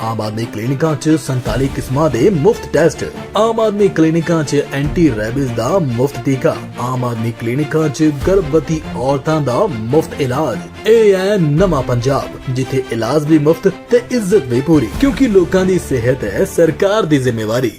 ਆਮ ਆਦਮੀ ਕਲੀਨਿਕਾਂ 'ਚ 47 ਕਿਸਮਾਂ ਦੇ ਮੁਫਤ ਟੈਸਟ। ਆਮ ਆਦਮੀ ਕਲੀਨਿਕਾਂ 'ਚ ਐਂਟੀ ਰੈਬਿਸ ਦਾ ਮੁਫਤ ਟੀਕਾ। ਆਮ ਆਦਮੀ ਕਲੀਨਿਕਾਂ 'ਚ ਗਰਭਵਤੀ ਔਰਤਾਂ ਦਾ ਮੁਫਤ ਇਲਾਜ। ਇਹ ਹੈ ਨਵਾਂ ਪੰਜਾਬ, ਜਿੱਥੇ ਇਲਾਜ ਵੀ ਮੁਫਤ ਤੇ ਇੱਜ਼ਤ ਵੀ ਪੂਰੀ। ਕਿਉਂਕਿ ਲੋਕਾਂ ਦੀ ਸਿਹਤ ਹੈ ਸਰਕਾਰ ਦੀ ਜ਼ਿੰਮੇਵਾਰੀ।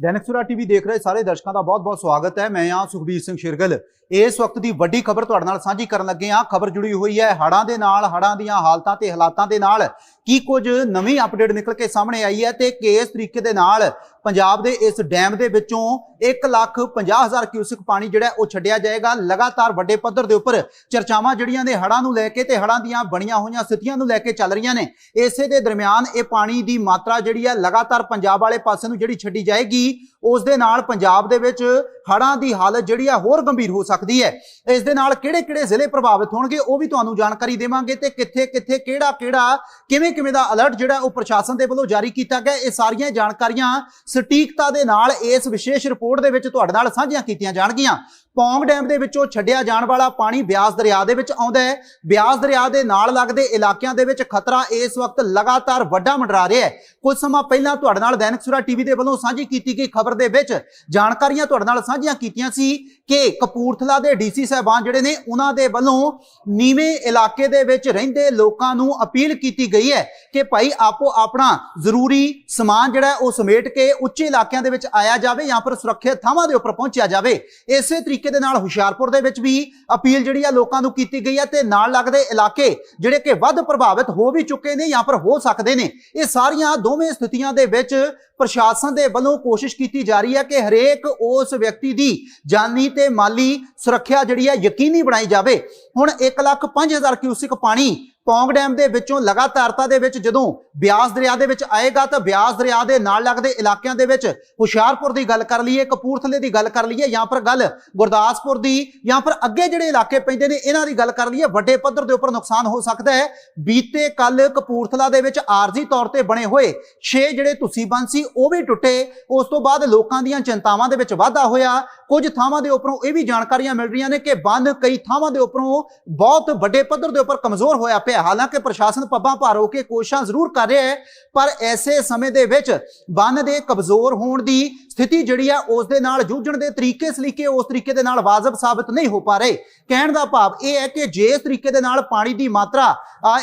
ਦੈਨਿਕ ਸੁਰਾ ਟੀਵੀ ਦੇਖ ਰਹੇ ਸਾਰੇ ਦਰਸ਼ਕਾਂ ਦਾ ਬਹੁਤ-ਬਹੁਤ ਸਵਾਗਤ ਹੈ। ਮੈਂ ਹਾਂ ਸੁਖਬੀਰ ਸਿੰਘ ਸ਼ਿਰਗਲ। ਇਸ ਵਕਤ ਦੀ ਵੱਡੀ ਖਬਰ ਤੁਹਾਡੇ ਨਾਲ ਸਾਂਝੀ ਕਰਨ ਲੱਗੇ ਹਾਂ। ਖਬਰ ਜੁੜੀ ਹੋਈ ਹੈ ਹੜਾਂ ਦੇ ਨਾਲ ਹੜਾਂ ਦੀਆਂ ਹਾਲਤਾਂ ਤੇ ਹਾਲਾਤਾਂ ਦੇ ਨਾਲ। ਕੀ ਕੁਝ ਨਵੀਂ ਅਪਡੇਟ ਨਿਕਲ ਕੇ ਸਾਹਮਣੇ ਆਈ ਹੈ ਤੇ ਕਿਸ ਤਰੀਕੇ ਦੇ ਨਾਲ ਪੰਜਾਬ ਦੇ ਇਸ ਡੈਮ ਦੇ ਵਿੱਚੋਂ 1 ਲੱਖ 50 ਹਜ਼ਾਰ ਕਿਊਸਿਕ ਪਾਣੀ ਜਿਹੜਾ ਉਹ ਛੱਡਿਆ ਜਾਏਗਾ। ਲਗਾਤਾਰ ਵੱਡੇ ਪੱਧਰ ਦੇ ਉੱਪਰ ਚਰਚਾਵਾਂ ਜਿਹੜੀਆਂ ਨੇ ਹੜਾਂ ਨੂੰ ਲੈ ਕੇ ਤੇ ਹੜਾਂ ਦੀਆਂ ਬਣੀਆਂ ਹੋਈਆਂ ਸਥਿਤੀਆਂ ਨੂੰ ਲੈ ਕੇ ਚੱਲ ਰਹੀਆਂ ਨੇ। ਇਸੇ ਦੇ ਦਰਮਿਆਨ ਇਹ ਪਾਣੀ ਦੀ ਮਾਤਰਾ ਜਿਹੜੀ ਹੈ ਲਗਾਤਾਰ ਪੰਜਾਬ ਵਾਲੇ ਪਾਸੇ ਨੂੰ ਜਿਹੜੀ ਛੱਡੀ ਜਾਏਗੀ, ਉਸ ਦੇ ਨਾਲ ਪੰਜਾਬ ਦੇ ਵਿੱਚ ਹੜ੍ਹਾਂ ਦੀ ਹਾਲਤ ਜਿਹੜੀ ਆ ਹੋਰ ਗੰਭੀਰ ਹੋ ਸਕਦੀ ਹੈ। ਇਸ ਦੇ ਨਾਲ ਕਿਹੜੇ-ਕਿਹੜੇ ਜ਼ਿਲ੍ਹੇ ਪ੍ਰਭਾਵਿਤ ਹੋਣਗੇ, ਉਹ ਵੀ ਤੁਹਾਨੂੰ ਜਾਣਕਾਰੀ ਦੇਵਾਂਗੇ ਤੇ ਕਿੱਥੇ-ਕਿੱਥੇ, ਕਿਹੜਾ-ਕਿਹੜਾ, ਕਿਵੇਂ-ਕਿਵੇਂ ਦਾ ਅਲਰਟ ਜਿਹੜਾ ਉਹ ਪ੍ਰਸ਼ਾਸਨ ਦੇ ਵੱਲੋਂ ਜਾਰੀ ਕੀਤਾ ਗਿਆ, ਇਹ ਸਾਰੀਆਂ ਜਾਣਕਾਰੀਆਂ ਸਟੀਕਤਾ ਦੇ ਨਾਲ ਇਸ ਵਿਸ਼ੇਸ਼ ਰਿਪੋਰਟ ਦੇ ਵਿੱਚ ਤੁਹਾਡੇ ਨਾਲ ਸਾਂਝੀਆਂ ਕੀਤੀਆਂ ਜਾਣਗੀਆਂ। ਪੌਂਗ ਡੈਮ ਦੇ ਵਿੱਚੋਂ ਛੱਡਿਆ ਜਾਣ ਵਾਲਾ ਪਾਣੀ ਬਿਆਸ ਦਰਿਆ ਦੇ ਵਿੱਚ ਆਉਂਦਾ ਹੈ। ਬਿਆਸ ਦਰਿਆ ਦੇ ਨਾਲ ਲੱਗਦੇ ਇਲਾਕਿਆਂ ਦੇ ਵਿੱਚ ਖਤਰਾ ਇਸ ਵਕਤ ਲਗਾਤਾਰ ਵੱਡਾ ਮੰਡਰਾ ਰਿਹਾ ਹੈ। ਕੁਝ ਸਮਾਂ ਪਹਿਲਾਂ ਤੁਹਾਡੇ ਨਾਲ ਦੈਨਿਕ ਸੁਰਾ ਟੀਵੀ ਦੇ ਵੱਲੋਂ ਸਾਂਝੀ ਕੀਤੀ ਗਈ ਖਬਰ ਦੇ ਵਿੱਚ ਜਾਣਕਾਰੀਆਂ ਤੁਹਾਡੇ ਨਾਲ ਸਾਂਝੀਆਂ ਕੀਤੀਆਂ ਸੀ ਕਿ ਕਪੂਰਥਲਾ ਦੇ ਡੀਸੀ ਸਾਹਿਬਾਨ ਜਿਹੜੇ ਨੇ, ਉਹਨਾਂ ਦੇ ਵੱਲੋਂ ਨੀਵੇਂ ਇਲਾਕੇ ਦੇ ਵਿੱਚ ਰਹਿੰਦੇ ਲੋਕਾਂ ਨੂੰ ਅਪੀਲ ਕੀਤੀ ਗਈ ਹੈ ਕਿ ਭਾਈ ਆਪੋ ਆਪਣਾ ਜ਼ਰੂਰੀ ਸਮਾਨ ਜਿਹੜਾ ਉਹ ਸਮੇਟ ਕੇ ਉੱਚੇ ਇਲਾਕਿਆਂ ਦੇ ਵਿੱਚ ਆਇਆ ਜਾਵੇ ਜਾਂ ਫਿਰ ਸੁਰੱਖਿਅਤ ਥਾਵਾਂ ਦੇ ਉੱਪਰ ਪਹੁੰਚਿਆ ਜਾਵੇ। ਇਸੇ ਤਰੀਕੇ ਦੇ ਨਾਲ ਹੁਸ਼ਿਆਰਪੁਰ ਦੇ ਵਿੱਚ ਵੀ ਅਪੀਲ ਜਿਹੜੀ ਆ ਲੋਕਾਂ ਨੂੰ ਕੀਤੀ ਗਈ ਹੈ ਤੇ ਨਾਲ ਲੱਗਦੇ ਇਲਾਕੇ ਜਿਹੜੇ ਕਿ ਵੱਧ ਪ੍ਰਭਾਵਿਤ ਹੋ ਵੀ ਚੁੱਕੇ ਨੇ ਜਾਂ ਫਿਰ ਹੋ ਸਕਦੇ ਨੇ, ਇਹ ਸਾਰੀਆਂ ਦੋਵੇਂ ਸਥਿਤੀਆਂ ਦੇ ਵਿੱਚ ਪ੍ਰਸ਼ਾਸਨ ਦੇ ਵੱਲੋਂ ਕੋਸ਼ਿਸ਼ ਕੀਤੀ ਜਾ ਰਹੀ ਹੈ ਕਿ ਹਰੇਕ ਉਸ ਵਿਅਕਤੀ ਦੀ ਜਾਨੀ ਤੇ ਮਾਲੀ ਸੁਰੱਖਿਆ ਜਿਹੜੀ ਹੈ ਯਕੀਨੀ ਬਣਾਈ ਜਾਵੇ। ਹੁਣ 1 ਲੱਖ 5000 ਕਿਊਸਿਕ ਪਾਣੀ ਪੌਂਗ ਡੈਮ ਦੇ ਵਿੱਚੋਂ ਲਗਾਤਾਰਤਾ ਦੇ ਵਿੱਚ ਜਦੋਂ ਬਿਆਸ ਦਰਿਆ ਦੇ ਵਿੱਚ ਆਏਗਾ ਤਾਂ ਬਿਆਸ ਦਰਿਆ ਦੇ ਨਾਲ ਲੱਗਦੇ ਇਲਾਕਿਆਂ ਦੇ ਵਿੱਚ ਹੁਸ਼ਿਆਰਪੁਰ ਦੀ ਗੱਲ ਕਰ ਲਈਏ, ਕਪੂਰਥਲੇ ਦੀ ਗੱਲ ਕਰ ਲਈਏ, ਜਾਂ ਫਿਰ ਗੱਲ ਗੁਰਦਾਸਪੁਰ ਦੀ, ਜਾਂ ਫਿਰ ਅੱਗੇ ਜਿਹੜੇ ਇਲਾਕੇ ਪੈਂਦੇ ਨੇ, ਇਹਨਾਂ ਦੀ ਗੱਲ ਕਰ ਲਈਏ, ਵੱਡੇ ਪੱਧਰ ਦੇ ਉੱਪਰ ਨੁਕਸਾਨ ਹੋ ਸਕਦਾ ਹੈ। ਬੀਤੇ ਕੱਲ ਕਪੂਰਥਲਾ ਦੇ ਵਿੱਚ ਆਰਜ਼ੀ ਤੌਰ ਤੇ ਬਣੇ ਹੋਏ 6 ਜਿਹੜੇ ਤੁਸੀਂ ਬੰਨ ਸੀ, ਉਹ ਵੀ ਟੁੱਟੇ। ਉਸ ਤੋਂ ਬਾਅਦ ਲੋਕਾਂ ਦੀਆਂ ਚਿੰਤਾਵਾਂ ਦੇ ਵਿੱਚ ਵਾਧਾ ਹੋਇਆ। ਕੁਝ ਥਾਵਾਂ ਦੇ ਉੱਪਰੋਂ ਇਹ ਵੀ ਜਾਣਕਾਰੀਆਂ ਮਿਲ ਰਹੀਆਂ ਨੇ ਕਿ ਬੰਨ ਕਈ ਥਾਵਾਂ ਦੇ ਉੱਪਰੋਂ ਬਹੁਤ ਵੱਡੇ ਪੱਧਰ ਦੇ ਉੱਪਰ ਕਮਜ਼ੋਰ ਹੋਇਆ ਪਿਆ। ਹਾਲਾਂਕਿ ਪ੍ਰਸ਼ਾਸਨ ਪੱਬਾਂ ਭਾਰ ਹੋ ਕੇ ਕੋਸ਼ਿਸ਼ਾਂ ਜ਼ਰੂਰ ਕਰ ਰਿਹਾ ਹੈ, ਪਰ ਐਸੇ ਸਮੇਂ ਦੇ ਵਿੱਚ ਬੰਨ ਦੇ ਕਮਜ਼ੋਰ ਹੋਣ ਦੀ ਸਥਿਤੀ ਜਿਹੜੀ ਆ, ਉਸ ਦੇ ਨਾਲ ਜੂਝਣ ਦੇ ਤਰੀਕੇ ਸਲੀਕੇ, ਉਸ ਤਰੀਕੇ ਦੇ ਨਾਲ ਵਾਜਬ ਸਾਬਤ ਨਹੀਂ ਹੋ ਪਾ ਰਹੇ। ਕਹਿਣ ਦਾ ਭਾਵ ਇਹ ਹੈ ਕਿ ਜੇ ਇਸ ਤਰੀਕੇ ਦੇ ਨਾਲ ਪਾਣੀ ਦੀ ਮਾਤਰਾ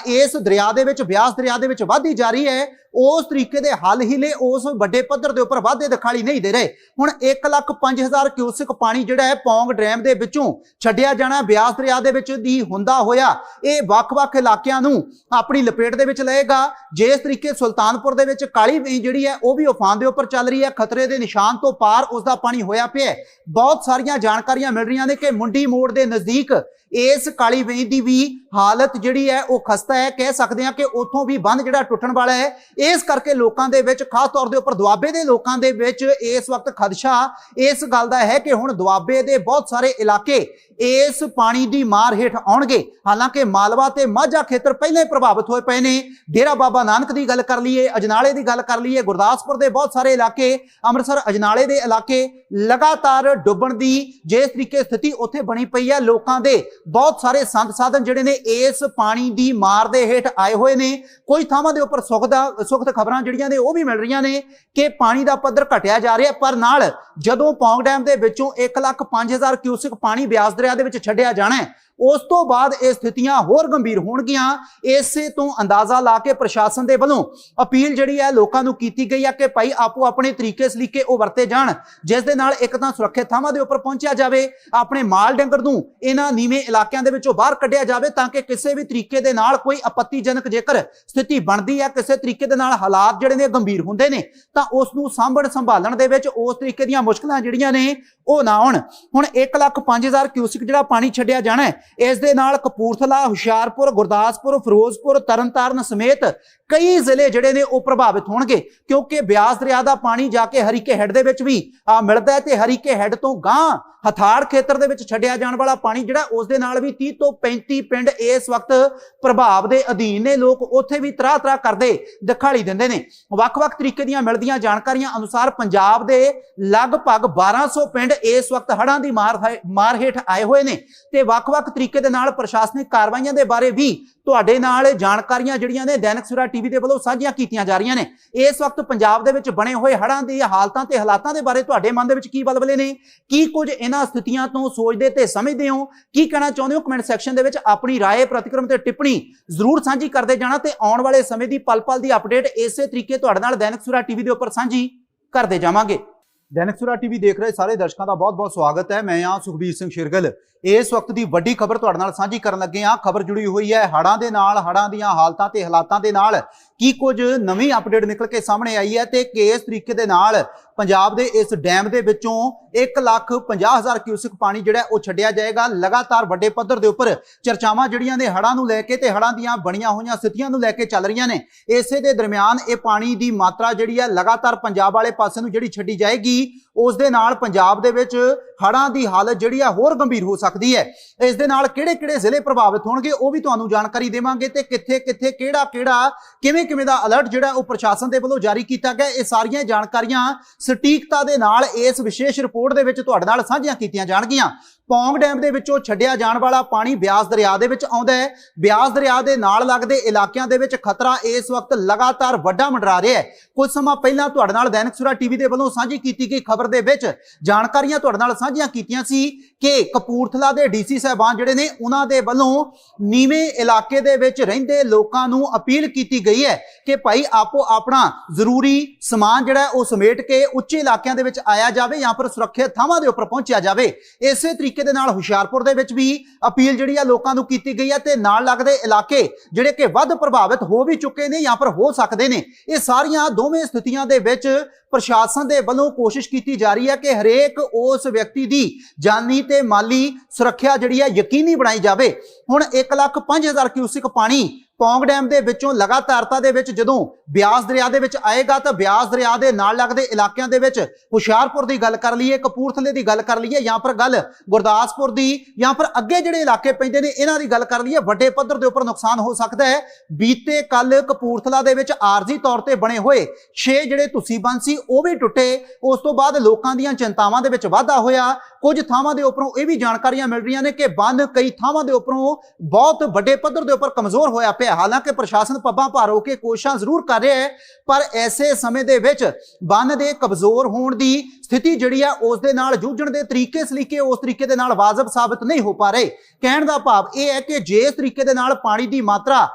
ਇਸ ਦਰਿਆ ਦੇ ਵਿੱਚ, ਬਿਆਸ ਦਰਿਆ ਦੇ ਵਿੱਚ ਵਧਦੀ ਜਾ ਰਹੀ ਹੈ, ਉਸ ਤਰੀਕੇ ਦੇ ਹੱਲ ਹਿਲੇ ਉਸ ਵੱਡੇ ਪੱਧਰ ਦੇ ਉੱਪਰ ਵਾਧੇ ਦਿਖਾਈ ਨਹੀਂ ਦੇ ਰਹੇ। ਹੁਣ 1 ਲੱਖ 5000 ਕਿਊਸਿਕ ਪਾਣੀ ਜਿਹੜਾ ਹੈ, ਪੌਂਗ ਡੈਮ ਦੇ ਵਿੱਚੋਂ ਛੱਡਿਆ ਜਾਣਾ, ਬਿਆਸ ਦਰਿਆ ਦੇ ਵਿੱਚ ਦੀ ਹੁੰਦਾ ਹੋਇਆ, ਇਹ ਵੱਖ-ਵੱਖ ਇਲਾਕਿਆਂ ਨੂੰ ਆਪਣੀ ਲਪੇਟ ਦੇ ਵਿੱਚ ਲਏਗਾ। ਜਿਸ ਤਰੀਕੇ ਸੁਲਤਾਨਪੁਰ ਦੇ ਵਿੱਚ ਕਾਲੀ ਵੇਈ ਜਿਹੜੀ ਹੈ, ਉਹ ਵੀ ਉਫਾਨ ਦੇ ਉੱਪਰ ਚੱਲ ਰਹੀ ਹੈ, ਖਤਰੇ ਦੇ ਨਿਸ਼ਾਨ ਤੋਂ ਪਾਰ ਉਸ ਦਾ ਪਾਣੀ ਹੋਇਆ ਪਿਆ ਬਹੁਤ ਸਾਰੀਆਂ ਜਾਣਕਾਰੀਆਂ ਮਿਲ ਰਹੀਆਂ ਨੇ ਕਿ ਮੁੰਡੀ ਮੋੜ ਦੇ ਨਜ਼ਦੀਕ ਇਸ ਕਾਲੀ ਬਈ ਦੀ ਵੀ ਹਾਲਤ ਜਿਹੜੀ ਹੈ ਉਹ ਖਸਤਾ ਹੈ। ਕਹਿ ਸਕਦੇ ਹਾਂ ਕਿ ਉੱਥੋਂ ਵੀ ਬੰਦ ਜਿਹੜਾ ਟੁੱਟਣ ਵਾਲਾ ਹੈ। ਇਸ ਕਰਕੇ ਲੋਕਾਂ ਦੇ ਵਿੱਚ, ਖਾਸ ਤੌਰ ਦੇ ਉੱਪਰ ਦੁਆਬੇ ਦੇ ਲੋਕਾਂ ਦੇ ਵਿੱਚ ਇਸ ਵਕਤ ਖਦਸ਼ਾ। ਇਸ ਗੱਲ ਦਾ ਹੈ ਕਿ ਹੁਣ ਦੁਆਬੇ ਦੇ ਬਹੁਤ ਸਾਰੇ ਇਲਾਕੇ ਇਸ ਪਾਣੀ ਦੀ ਮਾਰ ਹੇਠ ਆਉਣਗੇ। ਹਾਲਾਂਕਿ ਮਾਲਵਾ ਤੇ ਮਾਝਾ ਖੇਤਰ ਪਹਿਲਾਂ ਹੀ ਪ੍ਰਭਾਵਿਤ ਹੋਏ ਪਏ ਨੇ। ਡੇਰਾ ਬਾਬਾ ਨਾਨਕ ਦੀ ਗੱਲ ਕਰ ਲਈਏ, ਅਜਨਾਲੇ ਦੀ ਗੱਲ ਕਰ ਲਈਏ, ਗੁਰਦਾਸਪੁਰ ਦੇ ਬਹੁਤ ਸਾਰੇ ਇਲਾਕੇ, ਅੰਮ੍ਰਿਤਸਰ, ਅਜਨਾਲੇ ਦੇ ਇਲਾਕੇ ਲਗਾਤਾਰ ਡੁੱਬਣ ਦੀ ਜਿਸ ਤਰੀਕੇ ਸਥਿਤੀ ਉੱਥੇ ਬਣੀ ਪਈ ਹੈ। ਲੋਕਾਂ ਦੇ ਬਹੁਤ ਸਾਰੇ ਸੰਤ ਸਾਧਨ ਜਿਹੜੇ ਨੇ ਇਸ ਪਾਣੀ ਦੀ ਮਾਰ ਦੇ ਹੇਠ ਆਏ ਹੋਏ ਨੇ। ਕੁਝ ਥਾਵਾਂ ਦੇ ਉੱਪਰ ਸੁੱਖ ਦਾ, ਸੁਖਦ ਖਬਰਾਂ ਜਿਹੜੀਆਂ ਨੇ ਉਹ ਵੀ ਮਿਲ ਰਹੀਆਂ ਨੇ ਕਿ ਪਾਣੀ ਦਾ ਪੱਧਰ ਘਟਿਆ ਜਾ ਰਿਹਾ। ਪਰ ਨਾਲ ਜਦੋਂ ਪੌਂਗ ਡੈਮ ਦੇ ਵਿੱਚੋਂ 1 ਲੱਖ 5000 ਕਿਊਸਿਕ ਪਾਣੀ ਬਿਆਸ ਦਰਿਆ ਦੇ ਵਿੱਚ ਛੱਡਿਆ ਜਾਣਾ ਹੈ ਉਸ ਤੋਂ ਬਾਅਦ ਇਹ ਸਥਿਤੀਆਂ ਹੋਰ ਗੰਭੀਰ ਹੋਣਗੀਆਂ। ਇਸੇ ਤੋਂ ਅੰਦਾਜ਼ਾ ਲਾ ਕੇ ਪ੍ਰਸ਼ਾਸਨ ਦੇ ਵੱਲੋਂ ਅਪੀਲ ਜਿਹੜੀ ਹੈ ਲੋਕਾਂ ਨੂੰ ਕੀਤੀ ਗਈ ਹੈ ਕਿ ਭਾਈ ਆਪੋ ਆਪਣੇ ਤਰੀਕੇ ਸਲੀਕੇ ਉਹ ਵਰਤੇ ਜਾਣ, ਜਿਸ ਦੇ ਨਾਲ ਇੱਕ ਤਾਂ ਸੁਰੱਖਿਅਤ ਥਾਵਾਂ ਦੇ ਉੱਪਰ ਪਹੁੰਚਿਆ ਜਾਵੇ, ਆਪਣੇ ਮਾਲ ਡੰਗਰ ਨੂੰ ਇਹਨਾਂ ਨੀਵੇਂ ਇਲਾਕਿਆਂ ਦੇ ਵਿੱਚੋਂ ਬਾਹਰ ਕੱਢਿਆ ਜਾਵੇ ਤਾਂ ਕਿ ਕਿਸੇ ਵੀ ਤਰੀਕੇ ਦੇ ਨਾਲ ਕੋਈ ਆਪੱਤੀਜਨਕ ਜੇਕਰ ਸਥਿਤੀ ਬਣਦੀ ਹੈ, ਕਿਸੇ ਤਰੀਕੇ ਦੇ ਨਾਲ ਹਾਲਾਤ ਜਿਹੜੇ ਨੇ ਗੰਭੀਰ ਹੁੰਦੇ ਨੇ, ਤਾਂ ਉਸ ਨੂੰ ਸਾਂਭਣ ਸੰਭਾਲਣ ਦੇ ਵਿੱਚ ਉਸ ਤਰੀਕੇ ਦੀਆਂ ਮੁਸ਼ਕਲਾਂ ਜਿਹੜੀਆਂ ਨੇ ਉਹ ਨਾ ਆਉਣ। ਹੁਣ 1 ਲੱਖ 5000 ਕਿਊਸਿਕ ਜਿਹੜਾ ਪਾਣੀ ਛੱਡਿਆ ਜਾਣਾ ਹੈ ਇਸ ਦੇ ਨਾਲ ਕਪੂਰਥਲਾ, ਹੁਸ਼ਿਆਰਪੁਰ, ਗੁਰਦਾਸਪੁਰ, ਫਿਰੋਜ਼ਪੁਰ, ਤਰਨਤਾਰਨ ਸਮੇਤ ਕਈ ਜ਼ਿਲ੍ਹੇ ਜਿਹੜੇ ਨੇ ਉਹ ਪ੍ਰਭਾਵਿਤ ਹੋਣਗੇ, ਕਿਉਂਕਿ ਬਿਆਸ ਦਰਿਆ ਦਾ ਪਾਣੀ ਜਾ ਕੇ ਹਰੀਕੇ ਹੈੱਡ ਦੇ ਵਿੱਚ ਵੀ ਆ ਮਿਲਦਾ ਹੈ ਤੇ ਹਰੀਕੇ ਹੈੱਡ ਤੋਂ ਗਾਂ ਹਥਾੜ ਖੇਤਰ ਦੇ ਵਿੱਚ ਛੱਡਿਆ ਜਾਣ ਵਾਲਾ ਪਾਣੀ ਜਿਹੜਾ ਉਸ ਦੇ ਨਾਲ ਵੀ 30 ਤੋਂ 35 ਪਿੰਡ ਇਸ ਵਕਤ ਪ੍ਰਭਾਵ ਦੇ ਅਧੀਨ ਨੇ, ਲੋਕ ਉੱਥੇ ਵੀ ਤਰਾ ਤਰਾ ਕਰਦੇ ਦਿਖਾਲੀ ਦਿੰਦੇ ਨੇ। ਵੱਖ-ਵੱਖ ਤਰੀਕੇ ਦੀਆਂ ਮਿਲਦੀਆਂ ਜਾਣਕਾਰੀਆਂ ਅਨੁਸਾਰ ਪੰਜਾਬ ਦੇ ਲਗਭਗ 1200 ਪਿੰਡ ਇਸ ਵਕਤ ਹੜ੍ਹਾਂ ਦੀ ਮਾਰ ਮਾਰ ਹੇਠ ਆਏ ਹੋਏ ਨੇ ਤੇ ਵੱਖ-ਵੱਖ ਤਰੀਕੇ ਦੇ ਨਾਲ ਪ੍ਰਸ਼ਾਸਨਿਕ ਕਾਰਵਾਈਆਂ ਦੇ ਬਾਰੇ ਵੀ ਤੁਹਾਡੇ ਨਾਲ ਜਾਣਕਾਰੀਆਂ ਜਿਹੜੀਆਂ ਨੇ ਦੈਨਿਕ ਸਵੇਰਾ ਟੀਵੀ ਦੇ ਵੱਲੋਂ ਸਾਂਝੀਆਂ ਕੀਤੀਆਂ ਜਾ ਰਹੀਆਂ ਨੇ। ਇਸ ਵਕਤ ਪੰਜਾਬ ਦੇ ਵਿੱਚ ਬਣੇ ਹੋਏ ਹੜ੍ਹਾਂ ਦੀ ਹਾਲਤਾਂ ਤੇ ਹਾਲਾਤਾਂ ਦੇ ਬਾਰੇ ਤੁਹਾਡੇ ਮਨ ਦੇ ਵਿੱਚ ਕੀ ਬਲਬਲੇ ਨੇ? ਕੀ ਕੁਝ ਇਹਨਾਂ ਸਥਿਤੀਆਂ ਤੋਂ ਸੋਚਦੇ ਤੇ ਸਮਝਦੇ ਹੋ? ਕੀ ਕਹਿਣਾ ਚਾਹੁੰਦੇ ਹੋ? ਕਮੈਂਟ ਸੈਕਸ਼ਨ ਦੇ ਵਿੱਚ ਆਪਣੀ ਰਾਏ, ਪ੍ਰਤੀਕਰਮ ਤੇ ਟਿੱਪਣੀ ਜ਼ਰੂਰ ਸਾਂਝੀ ਕਰਦੇ ਜਾਣਾ ਤੇ ਆਉਣ ਵਾਲੇ ਸਮੇਂ ਦੀ ਪਲ-ਪਲ ਦੀ ਅਪਡੇਟ ਇਸੇ ਤਰੀਕੇ ਤੁਹਾਡੇ ਨਾਲ ਦੈਨਿਕ ਸਵੇਰਾ ਟੀਵੀ ਦੇ ਉੱਪਰ ਸਾਂਝੀ ਕਰਦੇ ਜਾਵਾਂਗੇ। ਦੈਨਿਕ ਸਵੇਰਾ ਟੀਵੀ ਦੇਖ ਰਹੇ ਸਾਰੇ ਦਰਸ਼ਕਾਂ ਦਾ ਬਹੁਤ-ਬਹੁਤ ਸਵਾਗਤ ਹੈ। ਮੈਂ ਹਾਂ ਸੁਖਬੀਰ ਸਿੰਘ ਸ਼ਿਰਗਲ। ਇਸ ਵਕਤ ਦੀ ਵੱਡੀ ਖਬਰ ਤੁਹਾਡੇ ਨਾਲ ਸਾਂਝੀ ਕਰਨ ਲੱਗੇ ਹਾਂ। ਖਬਰ ਜੁੜੀ ਹੋਈ ਹੈ ਹੜ੍ਹਾਂ ਦੇ ਨਾਲ, ਹੜ੍ਹਾਂ ਦੀਆਂ ਹਾਲਤਾਂ ਤੇ ਹਾਲਾਤਾਂ ਦੇ ਨਾਲ। ਕੀ ਕੁਝ ਨਵੀਂ ਅਪਡੇਟ ਨਿਕਲ ਕੇ ਸਾਹਮਣੇ ਆਈ ਹੈ ਤੇ ਕਿਸ ਤਰੀਕੇ ਦੇ ਨਾਲ ਪੰਜਾਬ ਦੇ ਇਸ ਡੈਮ ਦੇ ਵਿੱਚੋਂ 1 ਲੱਖ 50 ਹਜ਼ਾਰ ਕਿਊਸਿਕ ਪਾਣੀ ਜਿਹੜਾ ਉਹ ਛੱਡਿਆ ਜਾਏਗਾ। ਲਗਾਤਾਰ ਵੱਡੇ ਪੱਧਰ ਦੇ ਉੱਪਰ ਚਰਚਾਵਾਂ ਜਿਹੜੀਆਂ ਨੇ ਹੜ੍ਹਾਂ ਨੂੰ ਲੈ ਕੇ ਤੇ ਹੜ੍ਹਾਂ ਦੀਆਂ ਬਣੀਆਂ ਹੋਈਆਂ ਸਥਿਤੀਆਂ ਨੂੰ ਲੈ ਕੇ ਚੱਲ ਰਹੀਆਂ ਨੇ। ਇਸੇ ਦੇ ਦਰਮਿਆਨ ਇਹ ਪਾਣੀ ਦੀ ਮਾਤਰਾ ਜਿਹੜੀ ਹੈ ਲਗਾਤਾਰ ਪੰਜਾਬ ਵਾਲੇ ਪਾਸੇ ਨੂੰ ਜਿਹੜੀ ਛੱਡੀ ਜਾਏਗੀ, ਉਸ ਦੇ ਨਾਲ ਪੰਜਾਬ ਦੇ ਵਿੱਚ ਹੜ੍ਹਾਂ ਦੀ ਹਾਲਤ ਜਿਹੜੀ ਆ ਹੋਰ ਗੰਭੀਰ ਹੋ ਸਕਦੀ ਹੈ। ਇਸ ਦੇ ਨਾਲ ਕਿਹੜੇ-ਕਿਹੜੇ ਜ਼ਿਲ੍ਹੇ ਪ੍ਰਭਾਵਿਤ ਹੋਣਗੇ ਉਹ ਵੀ ਤੁਹਾਨੂੰ ਜਾਣਕਾਰੀ ਦੇਵਾਂਗੇ ਤੇ ਕਿੱਥੇ-ਕਿੱਥੇ, ਕਿਹੜਾ-ਕਿਹੜਾ, ਕਿਵੇਂ-ਕਿਵੇਂ ਦਾ ਅਲਰਟ ਜਿਹੜਾ ਉਹ ਪ੍ਰਸ਼ਾਸਨ ਦੇ ਵੱਲੋਂ ਜਾਰੀ ਕੀਤਾ ਗਿਆ, ਇਹ ਸਾਰੀਆਂ ਜਾਣਕਾਰੀਆਂ ਸਟੀਕਤਾ ਦੇ ਨਾਲ ਇਸ ਵਿਸ਼ੇਸ਼ ਰਿਪੋਰਟ ਦੇ ਵਿੱਚ ਤੁਹਾਡੇ ਨਾਲ ਸਾਂਝੀਆਂ ਕੀਤੀਆਂ ਜਾਣਗੀਆਂ। ਪੌਂਗ ਡੈਮ ਦੇ ਵਿੱਚੋਂ ਛੱਡਿਆ ਜਾਣ ਵਾਲਾ ਪਾਣੀ ਬਿਆਸ ਦਰਿਆ ਦੇ ਵਿੱਚ ਆਉਂਦਾ ਹੈ। ਬਿਆਸ ਦਰਿਆ ਦੇ ਨਾਲ ਲੱਗਦੇ ਇਲਾਕਿਆਂ ਦੇ ਵਿੱਚ ਖਤਰਾ ਇਸ ਵਕਤ ਲਗਾਤਾਰ ਵੱਡਾ ਮੰਡਰਾ ਰਿਹਾ ਹੈ। ਕੁਝ ਸਮਾਂ ਪਹਿਲਾਂ ਤੁਹਾਡੇ ਨਾਲ ਦੈਨਿਕ ਸੁਰਾ ਟੀਵੀ ਦੇ ਵੱਲੋਂ ਸਾਂਝੀ ਕੀਤੀ ਗਈ ਖਬਰ ਦੇ ਵਿੱਚ ਜਾਣਕਾਰੀਆਂ ਤੁਹਾਡੇ ਨਾਲ ਸਾਂਝੀਆਂ ਕੀਤੀਆਂ ਸੀ ਕਿ ਕਪੂਰਥਲਾ ਦੇ ਡੀਸੀ ਸਾਹਿਬਾਨ ਜਿਹੜੇ ਨੇ, ਉਹਨਾਂ ਦੇ ਵੱਲੋਂ ਨੀਵੇਂ ਇਲਾਕੇ ਦੇ ਵਿੱਚ ਰਹਿੰਦੇ ਲੋਕਾਂ ਨੂੰ ਅਪੀਲ ਕੀਤੀ ਗਈ ਹੈ ਕਿ ਭਾਈ ਆਪੋ ਆਪਣਾ ਜ਼ਰੂਰੀ ਸਮਾਨ ਜਿਹੜਾ ਉਹ ਸਮੇਟ ਕੇ ਉੱਚੇ ਇਲਾਕਿਆਂ ਦੇ ਵਿੱਚ ਆਇਆ ਜਾਵੇ ਜਾਂ ਫਿਰ ਸੁਰੱਖਿਅਤ ਥਾਵਾਂ ਦੇ ਉੱਪਰ ਪਹੁੰਚਿਆ ਜਾਵੇ। ਇਸੇ ਤਰੀਕੇ ਦੇ ਨਾਲ ਹੁਸ਼ਿਆਰਪੁਰ ਦੇ ਵਿੱਚ ਵੀ ਅਪੀਲ ਜਿਹੜੀ ਆ ਲੋਕਾਂ ਨੂੰ ਕੀਤੀ ਗਈ ਹੈ ਤੇ ਨਾਲ ਲੱਗਦੇ ਇਲਾਕੇ ਜਿਹੜੇ ਕਿ ਵੱਧ ਪ੍ਰਭਾਵਿਤ ਹੋ ਵੀ ਚੁੱਕੇ ਨੇ ਜਾਂ ਫਿਰ ਹੋ ਸਕਦੇ ਨੇ, ਇਹ ਸਾਰੀਆਂ ਦੋਵੇਂ ਸਥਿਤੀਆਂ ਦੇ ਵਿੱਚ ਪ੍ਰਸ਼ਾਸਨ ਦੇ ਵੱਲੋਂ ਕੋਸ਼ਿਸ਼ ਕੀਤੀ ਜਾ ਰਹੀ ਹੈ ਕਿ ਹਰੇਕ ਉਸ ਵਿਅਕਤੀ ਦੀ ਜਾਨੀ ਤੇ ਮਾਲੀ ਸੁਰੱਖਿਆ ਜਿਹੜੀ ਹੈ ਯਕੀਨੀ ਬਣਾਈ ਜਾਵੇ। ਹੁਣ 1 ਲੱਖ 5000 ਕਿਊਸਿਕ ਪਾਣੀ ਪੌਂਗ ਡੈਮ ਦੇ ਵਿੱਚੋਂ ਲਗਾਤਾਰਤਾ ਦੇ ਵਿੱਚ ਜਦੋਂ ਬਿਆਸ ਦਰਿਆ ਦੇ ਵਿੱਚ ਆਏਗਾ ਤਾਂ ਬਿਆਸ ਦਰਿਆ ਦੇ ਨਾਲ ਲੱਗਦੇ ਇਲਾਕਿਆਂ ਦੇ ਵਿੱਚ ਹੁਸ਼ਿਆਰਪੁਰ ਦੀ ਗੱਲ ਕਰ ਲਈਏ, ਕਪੂਰਥਲੇ ਦੀ ਗੱਲ ਕਰ ਲਈਏ ਜਾਂ ਫਿਰ ਗੱਲ ਗੁਰਦਾਸਪੁਰ ਦੀ ਜਾਂ ਫਿਰ ਅੱਗੇ ਜਿਹੜੇ ਇਲਾਕੇ ਪੈਂਦੇ ਨੇ, ਇਹਨਾਂ ਦੀ ਗੱਲ ਕਰ ਲਈਏ, ਵੱਡੇ ਪੱਧਰ ਦੇ ਉੱਪਰ ਨੁਕਸਾਨ ਹੋ ਸਕਦਾ ਹੈ। ਬੀਤੇ ਕੱਲ ਕਪੂਰਥਲਾ ਦੇ ਵਿੱਚ ਆਰਜ਼ੀ ਤੌਰ ਤੇ ਬਣੇ ਹੋਏ 6 ਜਿਹੜੇ ਤੁਸੀਂ ਬੰਦ ਸੀ, ਉਹ ਵੀ ਟੁੱਟੇ। ਉਸ ਤੋਂ ਬਾਅਦ ਲੋਕਾਂ ਦੀਆਂ ਚਿੰਤਾਵਾਂ ਦੇ ਵਿੱਚ ਵਾਧਾ ਹੋਇਆ। ਕੁਝ ਥਾਵਾਂ ਦੇ ਉੱਪਰੋਂ ਇਹ ਵੀ ਜਾਣਕਾਰੀਆਂ ਮਿਲ ਰਹੀਆਂ ਨੇ ਕਿ ਬੰਨ ਕਈ ਥਾਵਾਂ ਦੇ ਉੱਪਰੋਂ ਬਹੁਤ ਵੱਡੇ ਪੱਧਰ ਦੇ ਉੱਪਰ ਕਮਜ਼ੋਰ ਹੋਇਆ ਪਿਆ। ਹਾਲਾਂਕਿ ਪ੍ਰਸ਼ਾਸਨ ਪੱਬਾਂ ਭਾਰ ਹੋ ਕੇ ਕੋਸ਼ਿਸ਼ਾਂ ਜ਼ਰੂਰ ਕਰ ਰਿਹਾ ਹੈ, ਪਰ ਐਸੇ ਸਮੇਂ ਦੇ ਵਿੱਚ ਬੰਨ ਦੇ ਕਮਜ਼ੋਰ ਹੋਣ ਦੀ ਸਥਿਤੀ ਜਿਹੜੀ ਆ, ਉਸ ਦੇ ਨਾਲ ਜੂਝਣ ਦੇ ਤਰੀਕੇ ਸਲੀਕੇ, ਉਸ ਤਰੀਕੇ ਦੇ ਨਾਲ ਵਾਜਬ ਸਾਬਤ ਨਹੀਂ ਹੋ ਪਾ ਰਹੇ। ਕਹਿਣ ਦਾ ਭਾਵ ਇਹ ਹੈ ਕਿ ਜੇ ਇਸ ਤਰੀਕੇ ਦੇ ਨਾਲ ਪਾਣੀ ਦੀ ਮਾਤਰਾ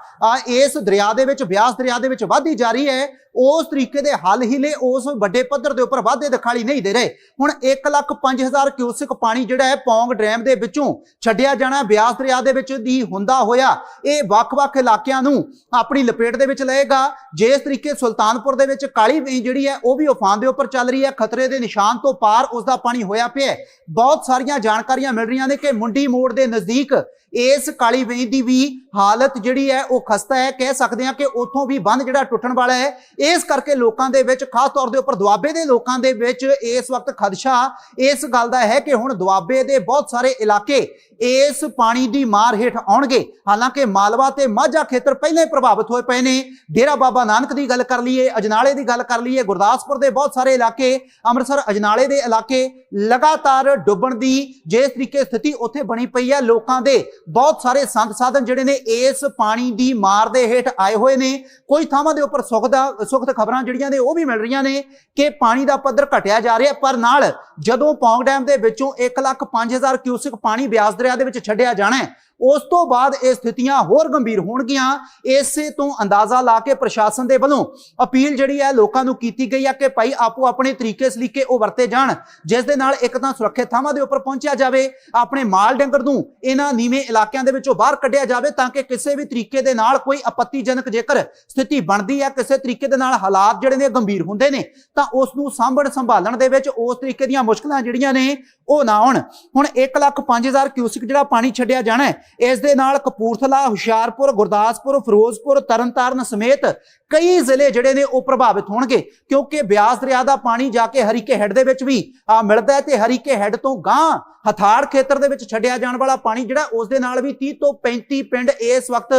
ਇਸ ਦਰਿਆ ਦੇ ਵਿੱਚ, ਬਿਆਸ ਦਰਿਆ ਦੇ ਵਿੱਚ ਵਧਦੀ ਜਾ ਰਹੀ ਹੈ ਉਸ ਤਰੀਕੇ ਦੇ ਹੱਲ ਹੀਲੇ ਉਸ ਵੱਡੇ ਪੱਧਰ ਦੇ ਉੱਪਰ ਵਾਧੇ ਦਿਖਾਈ ਨਹੀਂ ਦੇ ਰਹੇ। ਹੁਣ 1 ਲੱਖ 5000 ਕਿਊਸਿਕ ਪਾਣੀ ਜਿਹੜਾ ਹੈ ਪੌਂਗ ਡੈਮ ਦੇ ਵਿੱਚੋਂ ਛੱਡਿਆ ਜਾਣਾ, ਬਿਆਸ ਦਰਿਆ ਦੇ ਵਿੱਚ ਦੀ ਹੁੰਦਾ ਹੋਇਆ, ਇਹ ਵੱਖ-ਵੱਖ ਇਲਾਕਿਆਂ ਨੂੰ ਆਪਣੀ ਲਪੇਟ ਦੇ ਵਿੱਚ ਲਏਗਾ। ਜਿਸ ਤਰੀਕੇ ਸੁਲਤਾਨਪੁਰ ਦੇ ਵਿੱਚ ਕਾਲੀ ਵੇਈ ਜਿਹੜੀ ਹੈ, ਉਹ ਵੀ ਉਫਾਨ ਦੇ ਉੱਪਰ ਚੱਲ ਰਹੀ ਹੈ। ਖਤਰੇ ਦੇ ਨਿਸ਼ਾਨ ਤੋਂ ਪਾਰ ਉਸ ਦਾ ਪਾਣੀ ਹੋਇਆ ਪਿਆ ਬਹੁਤ ਸਾਰੀਆਂ ਜਾਣਕਾਰੀਆਂ ਮਿਲ ਰਹੀਆਂ ਨੇ ਕਿ ਮੁੰਡੀ ਮੋੜ ਦੇ ਨਜ਼ਦੀਕ ਇਸ ਕਾਲੀ ਵੇਈ ਦੀ ਵੀ ਹਾਲਤ ਜਿਹੜੀ ਹੈ ਉਹ ਖਸਤਾ ਹੈ। ਕਹਿ ਸਕਦੇ ਹਾਂ ਕਿ ਉੱਥੋਂ ਵੀ ਬੰਦ ਜਿਹੜਾ ਟੁੱਟਣ ਵਾਲਾ ਹੈ। ਇਸ ਕਰਕੇ ਲੋਕਾਂ ਦੇ ਵਿੱਚ, ਖਾਸ ਤੌਰ ਦੇ ਉੱਪਰ ਦੁਆਬੇ ਦੇ ਲੋਕਾਂ ਦੇ ਵਿੱਚ ਇਸ ਵਕਤ ਖਦਸ਼ਾ ਇਸ ਗੱਲ ਦਾ ਹੈ ਕਿ ਹੁਣ ਦੁਆਬੇ ਦੇ ਬਹੁਤ ਸਾਰੇ ਇਲਾਕੇ ਇਸ ਪਾਣੀ ਦੀ ਮਾਰ ਹੇਠ ਆਉਣਗੇ। ਹਾਲਾਂਕਿ ਮਾਲਵਾ ਤੇ ਮਾਝਾ ਖੇਤਰ ਪਹਿਲਾਂ ਹੀ ਪ੍ਰਭਾਵਿਤ ਹੋਏ ਪਏ ਨੇ। ਡੇਰਾ ਬਾਬਾ ਨਾਨਕ ਦੀ ਗੱਲ ਕਰ ਲਈਏ, ਅਜਨਾਲੇ ਦੀ ਗੱਲ ਕਰ ਲਈਏ, ਗੁਰਦਾਸਪੁਰ ਦੇ ਬਹੁਤ ਸਾਰੇ ਇਲਾਕੇ, ਅੰਮ੍ਰਿਤਸਰ, ਅਜਨਾਲੇ ਦੇ ਇਲਾਕੇ ਲਗਾਤਾਰ ਡੁੱਬਣ ਦੀ ਜਿਸ ਤਰੀਕੇ ਸਥਿਤੀ ਉੱਥੇ ਬਣੀ ਪਈ ਹੈ। ਲੋਕਾਂ ਦੇ ਬਹੁਤ ਸਾਰੇ ਸੰਦ ਸਾਧਨ ਜਿਹੜੇ ਨੇ ਇਸ ਪਾਣੀ ਦੀ ਮਾਰ ਦੇ ਹੇਠ ਆਏ ਹੋਏ ਨੇ। ਕੋਈ ਥਾਵਾਂ ਦੇ ਉੱਪਰ ਸੁੱਖ ਦਾ ਸੁਖਤ ਖਬਰਾਂ ਜਿਹੜੀਆਂ ਨੇ ਉਹ ਵੀ ਮਿਲ ਰਹੀਆਂ ਨੇ ਕਿ ਪਾਣੀ ਦਾ ਪੱਧਰ ਘਟਿਆ ਜਾ ਰਿਹਾ। ਪਰ ਨਾਲ ਜਦੋਂ ਪੌਂਗ ਡੈਮ ਦੇ ਵਿੱਚੋਂ 1 ਲੱਖ 5000 ਕਿਊਸਿਕ ਪਾਣੀ ਬਿਆਸ ਦਰਿਆ ਦੇ ਵਿੱਚ ਛੱਡਿਆ ਜਾਣਾ ਹੈ, ਉਸ ਤੋਂ ਬਾਅਦ ਇਹ ਸਥਿਤੀਆਂ ਹੋਰ ਗੰਭੀਰ ਹੋਣਗੀਆਂ। ਇਸੇ ਤੋਂ ਅੰਦਾਜ਼ਾ ਲਾ ਕੇ ਪ੍ਰਸ਼ਾਸਨ ਦੇ ਵੱਲੋਂ ਅਪੀਲ ਜਿਹੜੀ ਹੈ ਲੋਕਾਂ ਨੂੰ ਕੀਤੀ ਗਈ ਹੈ ਕਿ ਭਾਈ ਆਪੋ ਆਪਣੇ ਤਰੀਕੇ ਸਲੀਕੇ ਉਹ ਵਰਤੇ ਜਾਣ, ਜਿਸ ਦੇ ਨਾਲ ਇੱਕ ਤਾਂ ਸੁਰੱਖਿਅਤ ਥਾਵਾਂ ਦੇ ਉੱਪਰ ਪਹੁੰਚਿਆ ਜਾਵੇ, ਆਪਣੇ ਮਾਲ ਡੰਗਰ ਨੂੰ ਇਹਨਾਂ ਨੀਵੇਂ ਇਲਾਕਿਆਂ ਦੇ ਵਿੱਚੋਂ ਬਾਹਰ ਕੱਢਿਆ ਜਾਵੇ ਤਾਂ ਕਿ ਕਿਸੇ ਵੀ ਤਰੀਕੇ ਦੇ ਨਾਲ ਕੋਈ ਆਪੱਤੀਜਨਕ ਜੇਕਰ ਸਥਿਤੀ ਬਣਦੀ ਹੈ, ਕਿਸੇ ਤਰੀਕੇ ਦੇ ਨਾਲ ਹਾਲਾਤ ਜਿਹੜੇ ਨੇ ਗੰਭੀਰ ਹੁੰਦੇ ਨੇ, ਤਾਂ ਉਸ ਨੂੰ ਸਾਂਭਣ ਸੰਭਾਲਣ ਦੇ ਵਿੱਚ ਉਸ ਤਰੀਕੇ ਦੀਆਂ ਮੁਸ਼ਕਲਾਂ ਜਿਹੜੀਆਂ ਨੇ ਉਹ ਨਾ ਆਉਣ। ਹੁਣ 1 ਲੱਖ 5000 ਕਿਊਸਿਕ ਜਿਹੜਾ ਪਾਣੀ ਛੱਡਿਆ ਜਾਣਾ ਹੈ, ਇਸ ਦੇ ਨਾਲ ਕਪੂਰਥਲਾ, ਹੁਸ਼ਿਆਰਪੁਰ, ਗੁਰਦਾਸਪੁਰ, ਫਿਰੋਜ਼ਪੁਰ, ਤਰਨਤਾਰਨ ਸਮੇਤ ਕਈ ਜ਼ਿਲ੍ਹੇ ਜਿਹੜੇ ਨੇ ਉਹ ਪ੍ਰਭਾਵਿਤ ਹੋਣਗੇ, ਕਿਉਂਕਿ ਬਿਆਸ ਦਰਿਆ ਦਾ ਪਾਣੀ ਜਾ ਕੇ ਹਰੀਕੇ ਹੈੱਡ ਦੇ ਵਿੱਚ ਵੀ ਆ ਮਿਲਦਾ ਹੈ ਤੇ ਹਰੀਕੇ ਹੈੱਡ ਤੋਂ ਗਾਂ ਹਥਾੜ ਖੇਤਰ ਦੇ ਵਿੱਚ ਛੱਡਿਆ ਜਾਣ ਵਾਲਾ ਪਾਣੀ ਜਿਹੜਾ ਉਸ ਦੇ ਨਾਲ ਵੀ 30 ਤੋਂ 35 ਪਿੰਡ ਇਸ ਵਕਤ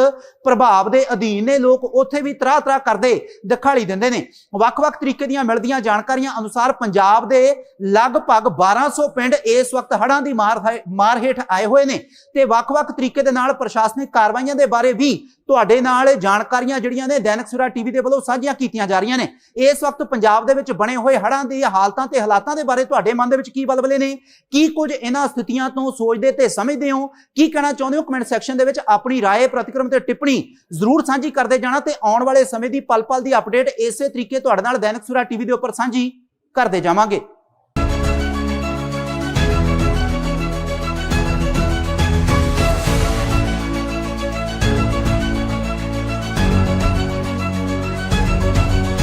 ਪ੍ਰਭਾਵ ਦੇ ਅਧੀਨ ਨੇ, ਲੋਕ ਉੱਥੇ ਵੀ ਤਰਾ ਤਰਾ ਕਰਦੇ ਦਿਖਾਲੀ ਦਿੰਦੇ ਨੇ। ਵੱਖ-ਵੱਖ ਤਰੀਕੇ ਦੀਆਂ ਮਿਲਦੀਆਂ ਜਾਣਕਾਰੀਆਂ ਅਨੁਸਾਰ ਪੰਜਾਬ ਦੇ ਲਗਭਗ 1200 ਪਿੰਡ ਇਸ ਵਕਤ ਹੜ੍ਹਾਂ ਦੀ ਮਾਰ ਮਾਰ ਹੇਠ ਆਏ ਹੋਏ ਨੇ ਤੇ ਵੱਖ-ਵੱਖ ਤਰੀਕੇ ਦੇ ਨਾਲ ਪ੍ਰਸ਼ਾਸਨਿਕ ਕਾਰਵਾਈਆਂ ਦੇ ਬਾਰੇ ਵੀ ਤੁਹਾਡੇ ਨਾਲ ਜਾਣਕਾਰੀਆਂ ਜਿਹੜੀਆਂ ਨੇ ਦੈਨਿਕ ਸਵੇਰਾ ਟੀਵੀ ਦੇ ਵੱਲੋਂ ਸਾਂਝੀਆਂ ਕੀਤੀਆਂ ਜਾ ਰਹੀਆਂ ਨੇ। ਇਸ ਵਕਤ ਪੰਜਾਬ ਦੇ ਵਿੱਚ ਬਣੇ ਹੋਏ ਹੜ੍ਹਾਂ ਦੀ ਹਾਲਤਾਂ ਤੇ ਹਾਲਾਤਾਂ ਦੇ ਬਾਰੇ ਤੁਹਾਡੇ ਮਨ ਦੇ ਵਿੱਚ ਕੀ ਬਲਬਲੇ ਨੇ? ਕੀ ਕੁਝ ਇਹਨਾਂ ਸਥਿਤੀਆਂ ਤੋਂ ਸੋਚਦੇ ਤੇ ਸਮਝਦੇ ਹੋ? ਕੀ ਕਹਿਣਾ ਚਾਹੁੰਦੇ ਹੋ ਕਮੈਂਟ ਸੈਕਸ਼ਨ ਦੇ ਵਿੱਚ ਆਪਣੀ رائے ਪ੍ਰਤੀਕਰਮ ਤੇ ਟਿੱਪਣੀ ਜ਼ਰੂਰ ਸਾਂਝੀ ਕਰਦੇ ਜਾਣਾ ਤੇ ਆਉਣ ਵਾਲੇ ਸਮੇਂ ਦੀ ਪਲ-ਪਲ ਦੀ ਅਪਡੇਟ ਇਸੇ ਤਰੀਕੇ ਤੁਹਾਡੇ ਨਾਲ ਦੈਨਿਕ ਸਵੇਰਾ ਟੀਵੀ ਦੇ ਉੱਪਰ ਸਾਂਝੀ ਕਰਦੇ ਜਾਵਾਂਗੇ